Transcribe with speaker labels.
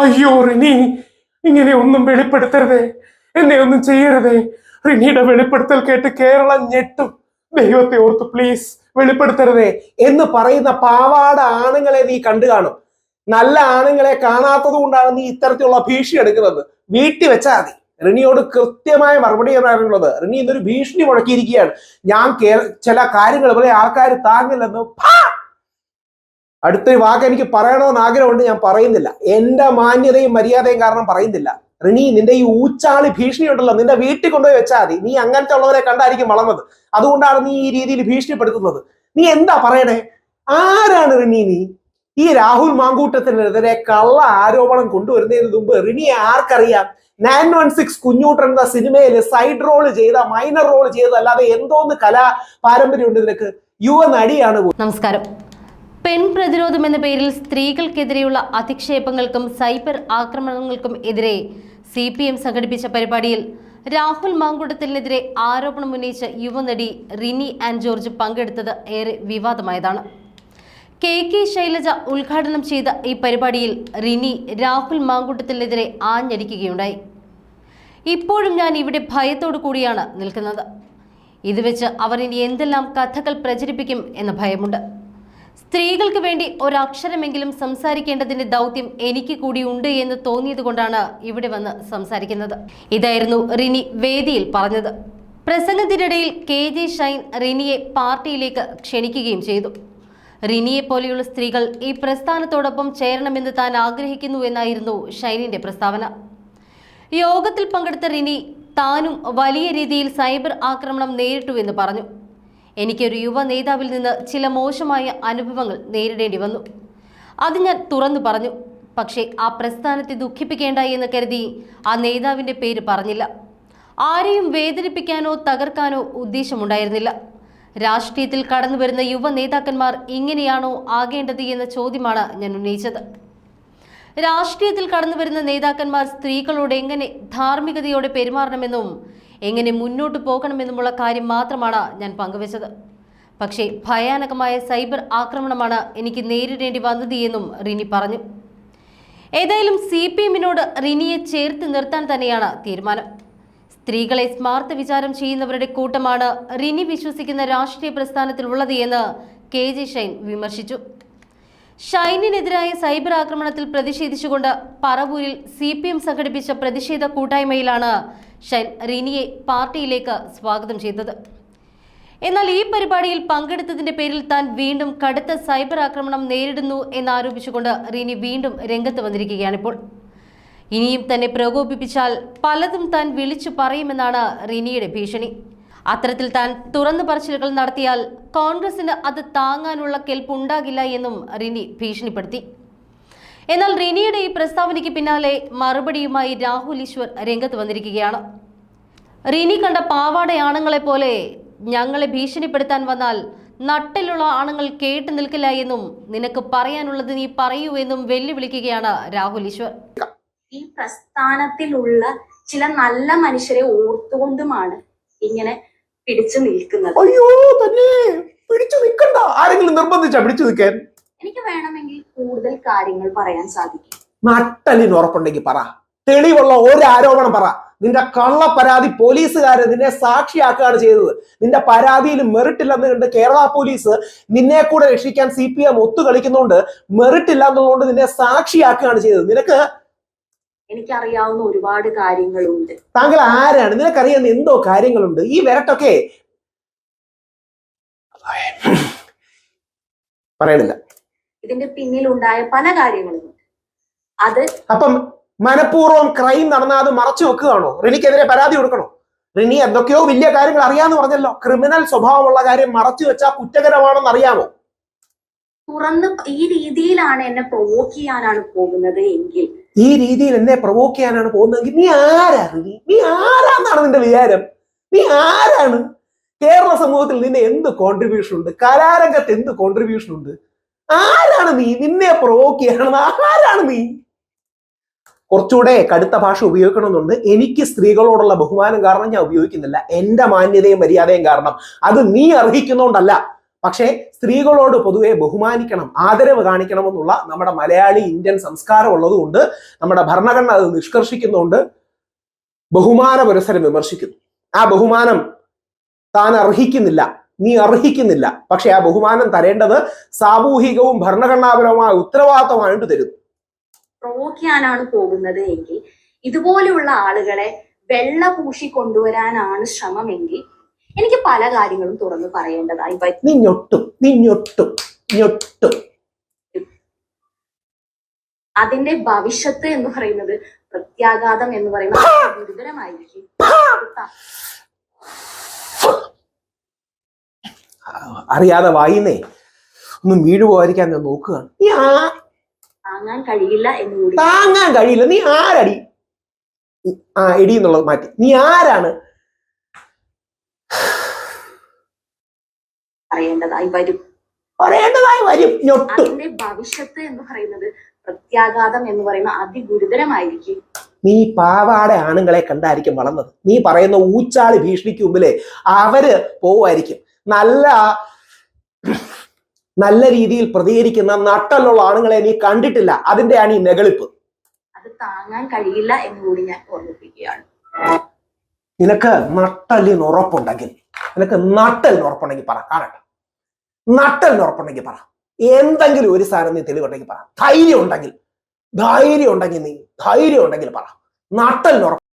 Speaker 1: അയ്യോ റിനി ഇങ്ങനെ ഒന്നും വെളിപ്പെടുത്തരുതേ. എന്നെ ഒന്നും ചെയ്യരുതേ. റിനിയുടെ വെളിപ്പെടുത്തൽ കേട്ട് കേരളം ഞെട്ടും. ദൈവത്തെ ഓർത്ത് പ്ലീസ് വെളിപ്പെടുത്തരുതേ എന്ന് പറയുന്ന പാവാട ആണുങ്ങളെ നീ കണ്ടു കാണും. നല്ല ആണുങ്ങളെ കാണാത്തത് കൊണ്ടാണ് നീ ഇത്തരത്തിലുള്ള ഭീഷണി എടുക്കുന്നത്. വീട്ടിൽ വെച്ചാൽ മതി. റിനിയോട് കൃത്യമായ മറുപടി പറയാനുള്ളത് റിനി ഇന്നൊരു ഭീഷണി മുടക്കിയിരിക്കുകയാണ് ഞാൻ ചില കാര്യങ്ങൾ ഇവിടെ ആൾക്കാർ താങ്ങില്ലെന്ന്! അടുത്തൊരു വാക്ക് എനിക്ക് പറയണമെന്ന് ആഗ്രഹമുണ്ട് ഞാൻ പറയുന്നില്ല. എന്റെ മാന്യതയും മര്യാദയും കാരണം പറയുന്നില്ല. റിനി നിന്റെ ഈ ഊച്ചാളി ഭീഷണി ഉണ്ടല്ലോ നിന്റെ വീട്ടിൽ കൊണ്ടുപോയി വെച്ചാൽ മതി. നീ അങ്ങനത്തെ ഉള്ളവരെ കണ്ടായിരിക്കും വളർന്നത്. അതുകൊണ്ടാണ് നീ ഈ രീതിയിൽ ഭീഷണിപ്പെടുത്തുന്നത്. നീ എന്താ പറയണേ? ആരാണ് റിനി നീ? ഈ രാഹുൽ മാങ്കൂട്ടത്തിനെതിരെ കള്ള ആരോപണം കൊണ്ടുവരുന്നതിന് മുമ്പ് റിനിയെ ആർക്കറിയാം? നയൻ വൺ സിക്സ് കുഞ്ഞൂട്ടൻ എന്ന സിനിമയിൽ സൈഡ് റോൾ ചെയ്ത മൈനർ റോൾ ചെയ്ത അല്ലാതെ എന്തോന്ന് കലാ പാരമ്പര്യമുണ്ട് നിനക്ക് യുവ നടിയാണ്.
Speaker 2: നമസ്കാരം. പെൺ പ്രതിരോധം എന്ന പേരിൽ സ്ത്രീകൾക്കെതിരെയുള്ള അധിക്ഷേപങ്ങൾക്കും സൈബർ ആക്രമണങ്ങൾക്കും എതിരെ സി പി എം സംഘടിപ്പിച്ച പരിപാടിയിൽ രാഹുൽ മാങ്കുടത്തിനെതിരെ ആരോപണം ഉന്നയിച്ച യുവനടി റിനി ആൻഡ് ജോർജ് പങ്കെടുത്തത് ഏറെ വിവാദമായതാണ്. കെ കെ ശൈലജ ഉദ്ഘാടനം ചെയ്ത ഈ പരിപാടിയിൽ റിനി രാഹുൽ മാങ്കുട്ടത്തിനെതിരെ ആഞ്ഞടിക്കുകയുണ്ടായി. ഇപ്പോഴും ഞാൻ ഇവിടെ ഭയത്തോടു കൂടിയാണ് നിൽക്കുന്നത്. ഇത് വെച്ച് അവർ ഇനി എന്തെല്ലാം കഥകൾ പ്രചരിപ്പിക്കും എന്ന ഭയമുണ്ട്. സ്ത്രീകൾക്ക് വേണ്ടി ഒരക്ഷരമെങ്കിലും സംസാരിക്കേണ്ടതിന്റെ ദൗത്യം എനിക്ക് കൂടി ഉണ്ട് എന്ന് തോന്നിയത് കൊണ്ടാണ് ഇവിടെ വന്ന് സംസാരിക്കുന്നത്. ഇതായിരുന്നു റിനി വേദിയിൽ പറഞ്ഞത്. പ്രസംഗത്തിനിടയിൽ കെ ജെ ഷൈൻ റിനിയെ പാർട്ടിയിലേക്ക് ക്ഷണിക്കുകയും ചെയ്തു. റിനിയെ പോലെയുള്ള സ്ത്രീകൾ ഈ പ്രസ്ഥാനത്തോടൊപ്പം ചേരണമെന്ന് താൻ ആഗ്രഹിക്കുന്നു എന്നായിരുന്നു ഷൈനിന്റെ പ്രസ്താവന. യോഗത്തിൽ പങ്കെടുത്ത റിനി താനും വലിയ രീതിയിൽ സൈബർ ആക്രമണം നേരിട്ടു എന്ന് പറഞ്ഞു. എനിക്കൊരു യുവ നേതാവിൽ നിന്ന് ചില മോശമായ അനുഭവങ്ങൾ നേരിടേണ്ടി വന്നു. അത് ഞാൻ തുറന്നു പറഞ്ഞു. പക്ഷേ ആ പ്രസ്ഥാനത്തെ ദുഃഖിപ്പിക്കേണ്ട എന്ന് കരുതി ആ നേതാവിന്റെ പേര് പറഞ്ഞില്ല. ആരെയും വേദനിപ്പിക്കാനോ തകർക്കാനോ ഉദ്ദേശമുണ്ടായിരുന്നില്ല. രാഷ്ട്രീയത്തിൽ കടന്നു വരുന്ന യുവ നേതാക്കന്മാർ ഇങ്ങനെയാണോ ആകേണ്ടത് എന്ന ചോദ്യമാണ് ഞാൻ ഉന്നയിച്ചത്. രാഷ്ട്രീയത്തിൽ കടന്നു വരുന്ന നേതാക്കന്മാർ സ്ത്രീകളോട് എങ്ങനെ ധാർമ്മികതയോടെ പെരുമാറണമെന്നും എങ്ങനെ മുന്നോട്ട് പോകണമെന്നുമുള്ള കാര്യം മാത്രമാണ് ഞാൻ പങ്കുവച്ചത്. പക്ഷേ ഭയാനകമായ സൈബർ ആക്രമണമാണ് എനിക്ക് നേരിടേണ്ടി വന്നത് എന്നും റിനി പറഞ്ഞു. ഏതായാലും സി പി എമ്മിനോട് റിനിയെ ചേർത്ത് നിർത്താൻ തന്നെയാണ് തീരുമാനം. സ്ത്രീകളെ സ്മാർത്ത വിചാരം ചെയ്യുന്നവരുടെ കൂട്ടമാണ് റിനി വിശ്വസിക്കുന്ന രാഷ്ട്രീയ പ്രസ്ഥാനത്തിലുള്ളത് എന്ന് കെ ജെ ഷൈൻ വിമർശിച്ചു. ഷൈനിനെതിരായ സൈബർ ആക്രമണത്തിൽ പ്രതിഷേധിച്ചുകൊണ്ട് പറവൂരിൽ സി പി എം സംഘടിപ്പിച്ച പ്രതിഷേധ കൂട്ടായ്മയിലാണ് ഷൈൻ റിനിയെ പാർട്ടിയിലേക്ക് സ്വാഗതം ചെയ്തത്. എന്നാൽ ഈ പരിപാടിയിൽ പങ്കെടുത്തതിന്റെ പേരിൽ താൻ വീണ്ടും കടുത്ത സൈബർ ആക്രമണം നേരിടുന്നു എന്നാരോപിച്ചുകൊണ്ട് റിനി വീണ്ടും രംഗത്ത് വന്നിരിക്കുകയാണിപ്പോൾ. ഇനിയും തന്നെ പ്രകോപിപ്പിച്ചാൽ പലതും താൻ വിളിച്ചു പറയുമെന്നാണ് റിനിയുടെ ഭീഷണി. അത്തരത്തിൽ താൻ തുറന്നു പറച്ചിലുകൾ നടത്തിയാൽ കോൺഗ്രസിന് അത് താങ്ങാനുള്ള കെൽപ്പുണ്ടാകില്ല എന്നും റിനി ഭീഷണിപ്പെടുത്തി. എന്നാൽ റിനിയുടെ ഈ പ്രസ്താവനയ്ക്ക് പിന്നാലെ മറുപടിയുമായി രാഹുൽ ഈശ്വർ രംഗത്ത് വന്നിരിക്കുകയാണ്. റിനി കണ്ട പാവാട ആണുങ്ങളെ പോലെ ഞങ്ങളെ ഭീഷണിപ്പെടുത്താൻ വന്നാൽ നട്ടിലുള്ള ആണുങ്ങൾ കേട്ടു നിൽക്കില്ല എന്നും നിനക്ക് പറയാനുള്ളത് നീ പറയൂ എന്നും വെല്ലുവിളിക്കുകയാണ് രാഹുൽ ഈശ്വർ.
Speaker 3: ഈ പ്രസ്ഥാനത്തിലുള്ള ചില നല്ല മനുഷ്യരെ ഓർത്തുകൊണ്ടുമാണ് ഇങ്ങനെ പിടിച്ചു നിൽക്കുന്നത്.
Speaker 1: അയ്യോ തന്നെ. പിടിച്ചു നിൽക്കണ്ട. ആരെങ്കിലും നിർബന്ധിച്ചാ പിടിച്ചു നിൽക്കാൻ?
Speaker 3: എനിക്ക് വേണമെങ്കിൽ കൂടുതൽ കാര്യങ്ങൾ പറയാൻ സാധിക്കും.
Speaker 1: നട്ടലിന് ഉറപ്പുണ്ടെങ്കിൽ പറ. തെളിവുള്ള ഒരു ആരോപണം പറ. നിന്റെ കള്ള പരാതി പോലീസുകാരെ നിന്നെ സാക്ഷിയാക്കുകയാണ് ചെയ്തത്. നിന്റെ പരാതിയിൽ മെറിറ്റ് ഇല്ലെന്ന് കണ്ട് കേരള പോലീസ് നിന്നെ കൂടെ രക്ഷിക്കാൻ സി പി എം ഒത്തു കളിക്കുന്നുണ്ട് മെറിറ്റ് ഇല്ല എന്നുള്ളതുകൊണ്ട് നിന്നെ സാക്ഷിയാക്കുകയാണ് ചെയ്തത്. നിനക്ക്
Speaker 3: എനിക്കറിയാവുന്ന ഒരുപാട് കാര്യങ്ങളുണ്ട്.
Speaker 1: താങ്കൾ ആരാണ്? നിനക്കറിയാവുന്ന എന്തോ കാര്യങ്ങളുണ്ട്? ഈ വരട്ടൊക്കെ പറയണില്ല.
Speaker 3: ഇതിന്റെ പിന്നിലുണ്ടായ പല കാര്യങ്ങളുണ്ട്. അത്
Speaker 1: അപ്പം മനഃപൂർവം ക്രൈം നടന്നാൽ അത് മറച്ചു വെക്കുകയാണോ? റിനിക്കെതിരെ പരാതി കൊടുക്കണോ? റിനി എന്തൊക്കെയോ വലിയ കാര്യങ്ങൾ അറിയാന്ന് പറഞ്ഞല്ലോ. ക്രിമിനൽ സ്വഭാവമുള്ള കാര്യം മറച്ചു വെച്ചാൽ കുറ്റകരമാണെന്ന് അറിയാമോ?
Speaker 3: തുറന്ന് ഈ രീതിയിലാണ് എന്നെ പ്രൊവോക്ക് ചെയ്യാനാണ് പോകുന്നത് എങ്കിൽ
Speaker 1: ഈ രീതിയിൽ എന്നെ പ്രൊവോക്ക് ചെയ്യാനാണ് പോകുന്നതെങ്കിൽ നീ ആരാണ്? നീ നീ ആരാന്നാണ് നിന്റെ വിചാരം? നീ ആരാണ്? കേരള സമൂഹത്തിൽ നിന്നെ എന്ത് കോൺട്രിബ്യൂഷൻ ഉണ്ട്? കലാരംഗത്ത് എന്ത് കോൺട്രിബ്യൂഷൻ ഉണ്ട്? ആരാണ് നീ? നിന്നെ പ്രൊവോക്ക് ചെയ്യാനാണ് ആരാണ് നീ? കുറച്ചുകൂടെ കടുത്ത ഭാഷ ഉപയോഗിക്കണമെന്നുണ്ട്. എനിക്ക് സ്ത്രീകളോടുള്ള ബഹുമാനം കാരണം ഞാൻ ഉപയോഗിക്കുന്നില്ല. എന്റെ മാന്യതയും മര്യാദയും കാരണം. അത് നീ അർഹിക്കുന്നോണ്ടല്ല. പക്ഷേ സ്ത്രീകളോട് പൊതുവെ ബഹുമാനിക്കണം ആദരവ് കാണിക്കണമെന്നുള്ള നമ്മുടെ മലയാളി ഇന്ത്യൻ സംസ്കാരം ഉള്ളതുകൊണ്ട് നമ്മുടെ ഭരണഘടന അത് നിഷ്കർഷിക്കുന്നതുകൊണ്ട് ബഹുമാന പുരസരം വിമർശിക്കുന്നു. ആ ബഹുമാനം താൻ അർഹിക്കുന്നില്ല നീ അർഹിക്കുന്നില്ല. പക്ഷെ ആ ബഹുമാനം തരേണ്ടത് സാമൂഹികവും ഭരണഘടനാപരവുമായ ഉത്തരവാദിത്തമായിട്ട് തരുന്നു.
Speaker 3: പ്രൊവോക്ക് ചെയ്യാനാണ് പോകുന്നത് എങ്കിൽ ഇതുപോലെയുള്ള ആളുകളെ വെള്ള പൂശി കൊണ്ടുവരാനാണ് ശ്രമമെങ്കിൽ എനിക്ക് പല കാര്യങ്ങളും തുറന്നു പറയേണ്ടതായി വരും
Speaker 1: നീ ഞൊട്ടും നീ ഞൊട്ടും ഞൊട്ടും.
Speaker 3: അതിന്റെ ഭവിഷ്യത്ത് എന്ന് പറയുന്നത് പ്രത്യാഘാതം എന്ന് പറയുന്നത് ഗുരുതരമായിരിക്കും.
Speaker 1: അറിയാതെ വായിന്നേ ഒന്ന് വീഴു പോകാതിരിക്കാൻ ഞാൻ നോക്കുകയാണ്.
Speaker 3: താങ്ങാൻ കഴിയില്ല എന്ന് കൂടി.
Speaker 1: താങ്ങാൻ കഴിയില്ല. നീ ആരടി? ആ എടി എന്നുള്ളത് മാറ്റി. നീ ആരാണ്?
Speaker 3: പറയേണ്ടതായി വരും.
Speaker 1: പറയേണ്ടതായി വരും.
Speaker 3: അതിന്റെ ഭവിഷ്യത്ത് എന്ന് പറയുന്നത് പ്രത്യാഘാതം എന്ന് പറയുന്ന അതിഗുരുതരമായിരിക്കും.
Speaker 1: നീ പാവാടെ ആണുങ്ങളെ കണ്ടായിരിക്കും വളർന്നത്. നീ പറയുന്ന ഊച്ചാളി ഭീഷണിക്ക് മുമ്പിലെ അവർ പോവായിരിക്കും നല്ല നല്ല രീതിയിൽ പ്രതികരിക്കുന്ന നട്ടലുള്ള ആണുങ്ങളെ നീ കണ്ടിട്ടില്ല. അതിന്റെയാണ് ഈ നെകളിപ്പ്.
Speaker 3: അത് താങ്ങാൻ കഴിയില്ല എന്ന് കൂടി ഞാൻ ഓർമ്മിപ്പിക്കുകയാണ്.
Speaker 1: നിനക്ക് നട്ടലിന് ഉറപ്പുണ്ടെങ്കിൽ നിനക്ക് നട്ടലിന് ഉറപ്പുണ്ടെങ്കിൽ പറ കാണട്ടെ. നട്ടലിന് ഉറപ്പുണ്ടെങ്കിൽ പറ. എന്തെങ്കിലും ഒരു സാധനം നീ തെളിവുണ്ടെങ്കിൽ പറ. ധൈര്യം ഉണ്ടെങ്കിൽ ധൈര്യം ഉണ്ടെങ്കിൽ നീ ധൈര്യം ഉണ്ടെങ്കിൽ പറ. നട്ടലിന് ഉറപ്പ്